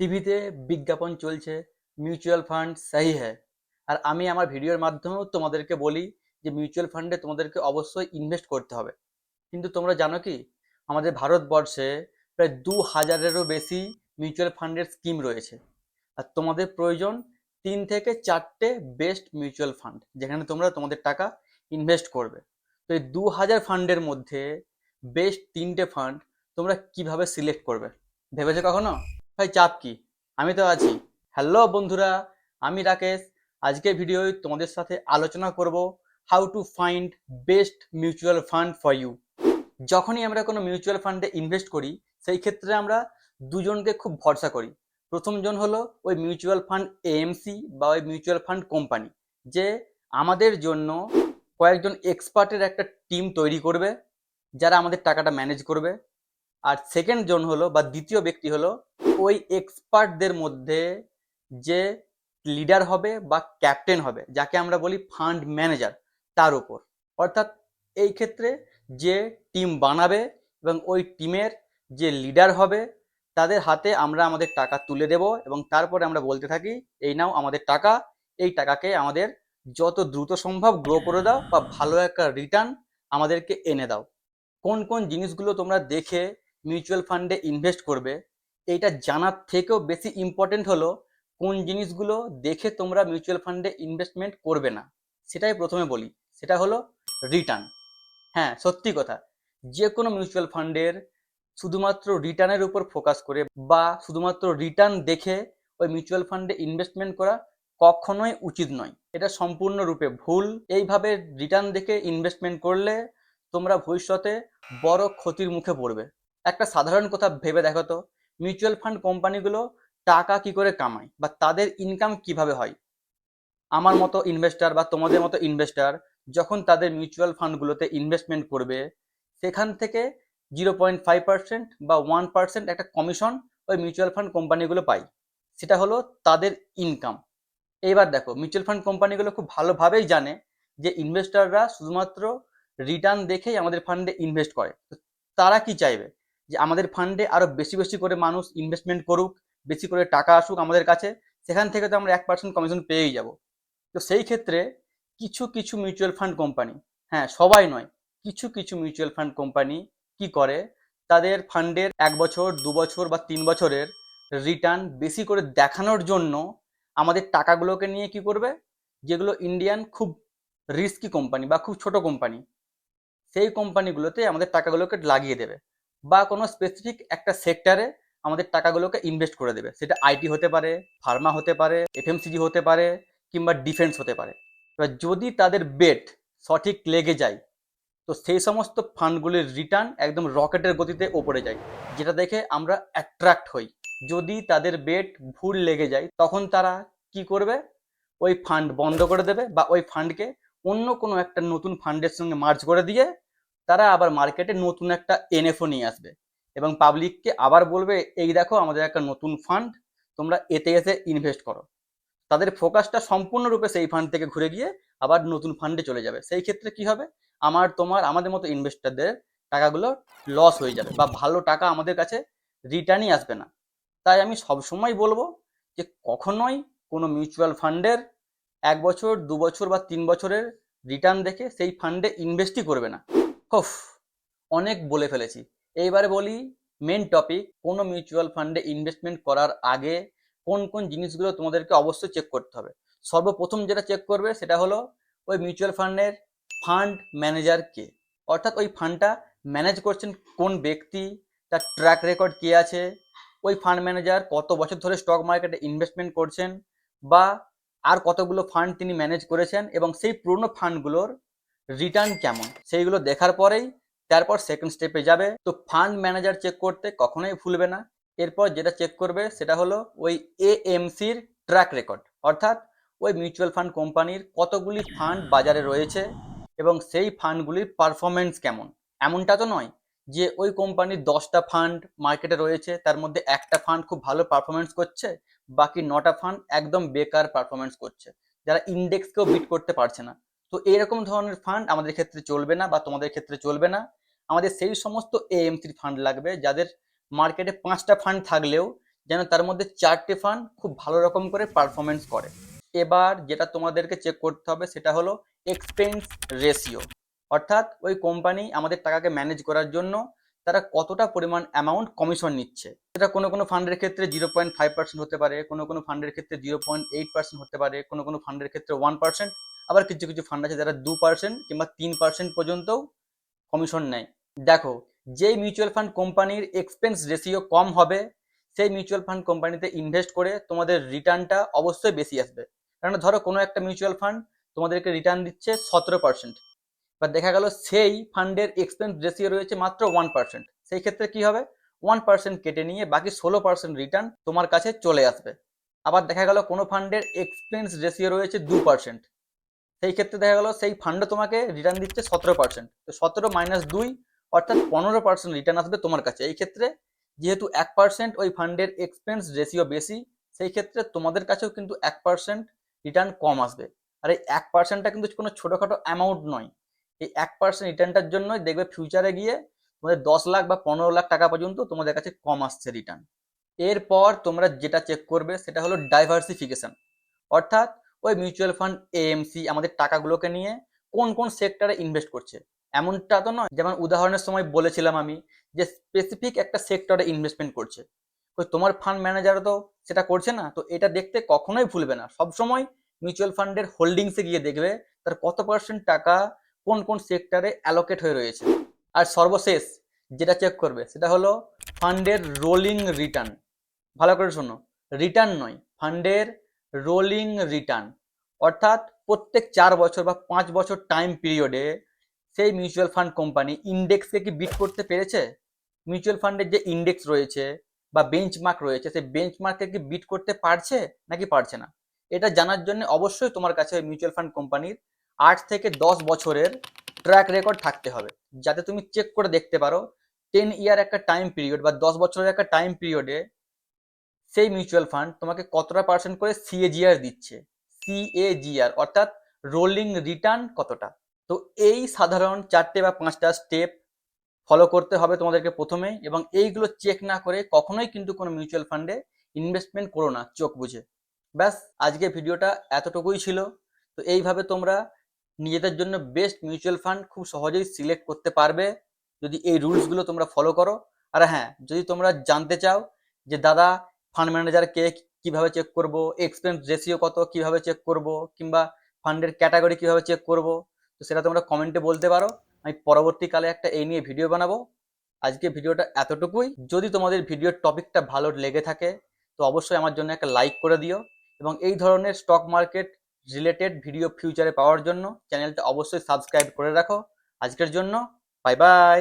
টিভিতে বিজ্ঞাপন চলছে মিউচুয়াল ফান্ড সাহি হ্যায়। আর আমি আমার ভিডিওর মাধ্যমেও তোমাদেরকে বলি যে মিউচুয়াল ফান্ডে তোমাদেরকে অবশ্যই ইনভেস্ট করতে হবে। কিন্তু তোমরা জানো কি? আমাদের ভারতবর্ষে প্রায় দু হাজারেরও বেশি মিউচুয়াল ফান্ডের স্কিম রয়েছে। আর তোমাদের প্রয়োজন তিন থেকে চারটে বেস্ট মিউচুয়াল ফান্ড যেখানে তোমরা তোমাদের টাকা ইনভেস্ট করবে। তো এই দু হাজার ফান্ডের মধ্যে বেস্ট তিনটে ফান্ড তোমরা কীভাবে সিলেক্ট করবে? ভেবেছো কখনো? ভাই, চাপ কি? আমি তো আছি। হ্যালো বন্ধুরা, আমি রাকেশ। আজকের ভিডিওয় তোমাদের সাথে আলোচনা করব how to find best mutual fund for you যখনই আমরা কোনো মিউচুয়াল ফান্ডে ইনভেস্ট করি, সেই ক্ষেত্রে আমরা দুজনকে খুব ভরসা করি। প্রথমজন হলো ওই মিউচুয়াল ফান্ড এএমসি বা ওই মিউচুয়াল ফান্ড কোম্পানি যে আমাদের জন্য কয়েকজন এক্সপার্টের একটা টিম তৈরি করবে, যারা আমাদের টাকাটা ম্যানেজ করবে। আর সেকেন্ড জন হলো বা দ্বিতীয় ব্যক্তি হলো ওই এক্সপার্টদের মধ্যে যে লিডার হবে বা ক্যাপ্টেন হবে, যাকে আমরা বলি ফান্ড ম্যানেজার তার উপর। অর্থাৎ এই ক্ষেত্রে যে টিম বানাবে এবং ওই টিমের যে লিডার হবে, তাদের হাতে আমরা আমাদের টাকা তুলে দেব এবং তারপরে আমরা বলতে থাকি, এই নাও আমাদের টাকা, এই টাকাকে আমাদের যত দ্রুত সম্ভব গ্রো করে দাও বা ভালো একটা রিটার্ন আমাদেরকে এনে দাও। কোন কোন জিনিসগুলো তোমরা দেখে মিউচুয়াল ফান্ডে ইনভেস্ট করবে, এইটা জানার থেকেও বেশি ইম্পর্টেন্ট হলো কোন জিনিসগুলো দেখে তোমরা মিউচুয়াল ফান্ডে ইনভেস্টমেন্ট করবে না। সেটাই প্রথমে বলি, সেটা হলো রিটার্ন হ্যাঁ সত্যি কথা যে কোনো মিউচুয়াল ফান্ডের শুধুমাত্র রিটার্নের উপর ফোকাস করে বা শুধুমাত্র রিটার্ন দেখে ওই মিউচুয়াল ফান্ডে ইনভেস্টমেন্ট করা কখনোই উচিত নয়। এটা সম্পূর্ণরূপে ভুল। এইভাবে রিটার্ন দেখে ইনভেস্টমেন্ট করলে তোমরা ভবিষ্যতে বড় ক্ষতির মুখে পড়বে। একটা সাধারণ কথা ভেবে দেখো তো মিউচুয়াল ফান্ড কোম্পানিগুলো টাকা কি করে কামায় বা তাদের ইনকাম কীভাবে হয়? আমার মতো ইনভেস্টার বা তোমাদের মতো ইনভেস্টার যখন তাদের মিউচুয়াল ফান্ডগুলোতে ইনভেস্টমেন্ট করবে, সেখান থেকে জিরো পয়েন্ট ফাইভ পার্সেন্ট বা ওয়ান পার্সেন্ট একটা কমিশন ওই মিউচুয়াল ফান্ড কোম্পানিগুলো পায়। সেটা হলো তাদের ইনকাম এইবার দেখো মিউচুয়াল ফান্ড কোম্পানিগুলো খুব ভালোভাবেই জানে যে ইনভেস্টাররা শুধুমাত্র রিটার্ন দেখেই আমাদের ফান্ডে ইনভেস্ট করে। তারা কি চাইবে? যে আমাদের ফান্ডে আরও বেশি বেশি করে মানুষ ইনভেস্টমেন্ট করুক, বেশি করে টাকা আসুক আমাদের কাছে, সেখান থেকে তো আমরা এক পার্সেন্ট কমিশন পেয়েই যাব। তো সেই ক্ষেত্রে কিছু কিছু মিউচুয়াল ফান্ড কোম্পানি হ্যাঁ সবাই নয়, কিছু কিছু মিউচুয়াল ফান্ড কোম্পানি কি করে? তাদের ফান্ডের এক বছর, দু বছর বা তিন বছরের রিটার্ন বেশি করে দেখানোর জন্য আমাদের টাকাগুলোকে নিয়ে কি করবে? যেগুলো ইন্ডিয়ান খুব রিস্কি কোম্পানি বা খুব ছোট কোম্পানি সেই কোম্পানিগুলোতে আমাদের টাকাগুলোকে লাগিয়ে দেবে। বা কোনো স্পেসিফিক একটা সেক্টরে আমাদের টাকাগুলোকে ইনভেস্ট করে দেবে। সেটা আইটি হতে পারে ফার্মা হতে পারে এফএমসিজি হতে পারে, কিংবা ডিফেন্স হতে পারে। এবার যদি তাদের বেট সঠিক লেগে যায়, তো সেই সমস্ত ফান্ডগুলির রিটার্ন একদম রকেটের গতিতে ওপরে যায়, যেটা দেখে আমরা অ্যাট্রাক্ট হই। যদি তাদের বেট ভুল লেগে যায়, তখন তারা কি করবে? ওই ফান্ড বন্ধ করে দেবে বা ওই ফান্ডকে অন্য কোনো একটা নতুন ফান্ডের সঙ্গে মার্জ করে দিয়ে তারা আবার মার্কেটে নতুন একটা এনএফও নিয়ে আসবে। এবং পাবলিককে আবার বলবে, এই দেখো আমাদের একটা নতুন ফান্ড তোমরা এতে এসে ইনভেস্ট করো। তাদের ফোকাসটা সম্পূর্ণরূপে সেই ফান্ড থেকে ঘুরে গিয়ে আবার নতুন ফান্ডে চলে যাবে। সেই ক্ষেত্রে কি হবে? আমার, তোমার, আমাদের মতো ইনভেস্টারদের টাকাগুলো লস হয়ে যাবে বা ভালো টাকা আমাদের কাছে রিটার্নই আসবে না। তাই আমি সবসময় বলব যে কখনোই কোনো মিউচুয়াল ফান্ডের এক বছর, দু বছর বা তিন বছরের রিটার্ন দেখে সেই ফান্ডে ইনভেস্টই করবে না। হফ, অনেক বলে ফেলেছি। এইবারে বলি মেন টপিক কোনো মিউচুয়াল ফান্ডে ইনভেস্টমেন্ট করার আগে কোন কোন জিনিসগুলো তোমাদেরকে অবশ্যই চেক করতে হবে। সর্বপ্রথম যেটা চেক করবে সেটা হলো, ওই মিউচুয়াল ফান্ডের ফান্ড ম্যানেজার কে। অর্থাৎ ওই ফান্ডটা ম্যানেজ করছেন কোন ব্যক্তি, তার ট্র্যাক রেকর্ড কে আছে, ওই ফান্ড ম্যানেজার কত বছর ধরে স্টক মার্কেটে ইনভেস্টমেন্ট করছেন, বা আর কতগুলো ফান্ড তিনি ম্যানেজ করেছেন, এবং সেই পুরনো ফান্ডগুলোর রিটার্ন কেমন? সেইগুলো দেখার পরেই তারপর সেকেন্ড স্টেপে যাবে। তো ফান্ড ম্যানেজার চেক করতে কখনোই ভুলবে না। এরপর যেটা চেক করবে সেটা হলো ওই এএমসির ট্র্যাক রেকর্ড অর্থাৎ ওই মিউচুয়াল ফান্ড কোম্পানির কতগুলি ফান্ড বাজারে রয়েছে এবং সেই ফান্ডগুলির পারফরমেন্স কেমন? এমনটা তো নয় যে ওই কোম্পানির দশটা ফান্ড মার্কেটে রয়েছে, তার মধ্যে একটা ফান্ড খুব ভালো পারফরমেন্স করছে, বাকি নটা ফান্ড একদম বেকার পারফরমেন্স করছে। যারা ইন্ডেক্সকেও বিট করতে পারছে না। তো এরকম ধরনের ফান্ড আমাদের ক্ষেত্রে চলবে না বা তোমাদের ক্ষেত্রে চলবে না। আমাদের সেই সমস্ত এএমসির ফান্ড লাগবে, যাদের মার্কেটে পাঁচটা ফান্ড থাকলেও যেন তার মধ্যে চারটে ফান্ড খুব ভালো রকম করে পারফরমেন্স করে। এবার যেটা তোমাদেরকে চেক করতে হবে সেটা হলো এক্সপেন্স রেশিও অর্থাৎ ওই কোম্পানি আমাদের টাকাকে ম্যানেজ করার জন্য তারা কতটা পরিমাণ অ্যামাউন্ট কমিশন নিচ্ছে। সেটা কোনো কোনো ফান্ডের ক্ষেত্রে জিরো পয়েন্ট ফাইভ পার্সেন্ট হতে পারে, কোনো কোনো ফান্ডের ক্ষেত্রে জিরো পয়েন্ট এইট পার্সেন্ট হতে পারে, কোনো কোনো ফান্ডের ক্ষেত্রে ওয়ান পার্সেন্ট আবার কিছু কিছু ফান্ড আছে যারা দু পার্সেন্ট কিংবা তিন পার্সেন্ট পর্যন্তও কমিশন নেয়। দেখো, যেই মিউচুয়াল ফান্ড কোম্পানির এক্সপেন্স রেশিও কম হবে, সেই মিউচুয়াল ফান্ড কোম্পানিতে ইনভেস্ট করে তোমাদের রিটার্নটা অবশ্যই বেশি আসবে। কারণ ধরো কোনো একটা মিউচুয়াল ফান্ড তোমাদেরকে রিটার্ন দিচ্ছে সতেরো পার্সেন্ট বা দেখা গেল সেই ফান্ডের এক্সপেন্স রেশিও রয়েছে মাত্র ওয়ান পার্সেন্ট সেই ক্ষেত্রে কি হবে? ওয়ান পার্সেন্ট কেটে নিয়ে বাকি ষোলো পার্সেন্ট রিটার্ন তোমার কাছে চলে আসবে। আবার দেখা গেল কোনো ফান্ডের এক্সপেন্স রেশিও রয়েছে দু পার্সেন্ট সেই ক্ষেত্রে দেখা গেল সেই ফান্ডও তোমাকে রিটার্ন দিচ্ছে সতেরো পার্সেন্ট তো সতেরো মাইনাস দুই অর্থাৎ পনেরো পার্সেন্ট রিটার্ন আসবে তোমার কাছে। এই ক্ষেত্রে যেহেতু এক পার্সেন্ট ওই ফান্ডের এক্সপেন্স রেশিও বেশি, সেই ক্ষেত্রে তোমাদের কাছেও কিন্তু এক পার্সেন্ট রিটার্ন কম আসবে। আর এই এক পার্সেন্টটা কিন্তু কোনো ছোটোখাটো অ্যামাউন্ট নয়। এই এক পার্সেন্ট রিটার্নটার জন্যই দেখবে ফিউচারে গিয়ে তোমাদের দশ লাখ বা পনেরো লাখ টাকা পর্যন্ত তোমাদের কাছে কম আসছে রিটার্ন এরপর তোমরা যেটা চেক করবে সেটা হলো ডাইভার্সিফিকেশন অর্থাৎ ওই মিউচুয়াল ফান্ড এএমসি আমাদের টাকাগুলোকে নিয়ে কোন কোন সেক্টরে ইনভেস্ট করছে। এমনটা তো নয়, যেমন উদাহরণের সময় বলেছিলাম আমি যে স্পেসিফিক একটা সেক্টরে ইনভেস্টমেন্ট করছে। ওই তোমার ফান্ড ম্যানেজার তো সেটা করছে না, তো এটা দেখতে কখনোই ভুলবে না। সবসময় মিউচুয়াল ফান্ডের হোল্ডিংসে গিয়ে দেখবে তার কত পার্সেন্ট টাকা কোন কোন সেক্টরে অ্যালোকেট হয়ে রয়েছে। আর সর্বশেষ যেটা চেক করবে, সেটা হলো ফান্ডের রোলিং রিটার্ন ভালো করে শোনো রিটার্ন নয় ফান্ডের রোলিং রিটার্ন অর্থাৎ প্রত্যেক চার বছর বা পাঁচ বছর টাইম পিরিয়ডে সেই মিউচুয়াল ফান্ড কোম্পানি ইন্ডেক্সকে কি বিট করতে পেরেছে? মিউচুয়াল ফান্ডের যে ইন্ডেক্স রয়েছে বা বেঞ্চমার্ক রয়েছে, সেই বেঞ্চমার্ককে কি বিট করতে পারছে নাকি পারছে না? এটা জানার জন্য অবশ্যই তোমার কাছে মিউচুয়াল ফান্ড কোম্পানির আট থেকে দশ বছরের ট্র্যাক রেকর্ড থাকতে হবে। যাতে তুমি চেক করে দেখতে পারো টেন ইয়ার একটা টাইম পিরিয়ড বা দশ বছরের একটা টাইম পিরিয়ডে সেই মিউচুয়াল ফান্ড তোমাকে কতটা পার্সেন্ট করে সিএজিআর দিচ্ছে? সিএজিআর অর্থাৎ রোলিং রিটার্ন কতটা? তো এই সাধারণ চারটে বা পাঁচটা স্টেপ ফলো করতে হবে তোমাদেরকে প্রথমে এবং এইগুলো চেক না করে কখনোই কিন্তু কোনো মিউচুয়াল ফান্ডে ইনভেস্টমেন্ট করো না, চোখ বুঝে। ব্যাস আজকে ভিডিওটা এতটুকুই ছিল। তো এইভাবে তোমরা নিজেদের জন্য বেস্ট মিউচুয়াল ফান্ড খুব সহজেই সিলেক্ট করতে পারবে যদি এই রুলসগুলো তোমরা ফলো করো। আর হ্যাঁ যদি তোমরা জানতে চাও যে দাদা ফান্ড ম্যানেজারকে কীভাবে চেক করব? এক্সপেন্স রেশিও কত? কীভাবে চেক করব? কিংবা ফান্ডের ক্যাটাগরি কীভাবে চেক করব? তো সেটা তোমরা কমেন্টে বলতে পারো। আমি পরবর্তীকালে একটা এই নিয়ে ভিডিও বানাবো। আজকে ভিডিওটা এতটুকুই। যদি তোমাদের ভিডিওর টপিকটা ভালো লেগে থাকে, তো অবশ্যই আমার জন্য একটা লাইক করে দিও এবং এই ধরনের স্টক মার্কেট রিলেটেড ভিডিও ফিউচারে পাওয়ার জন্য চ্যানেলটা অবশ্যই সাবস্ক্রাইব করে রাখো। আজকের জন্য বাই বাই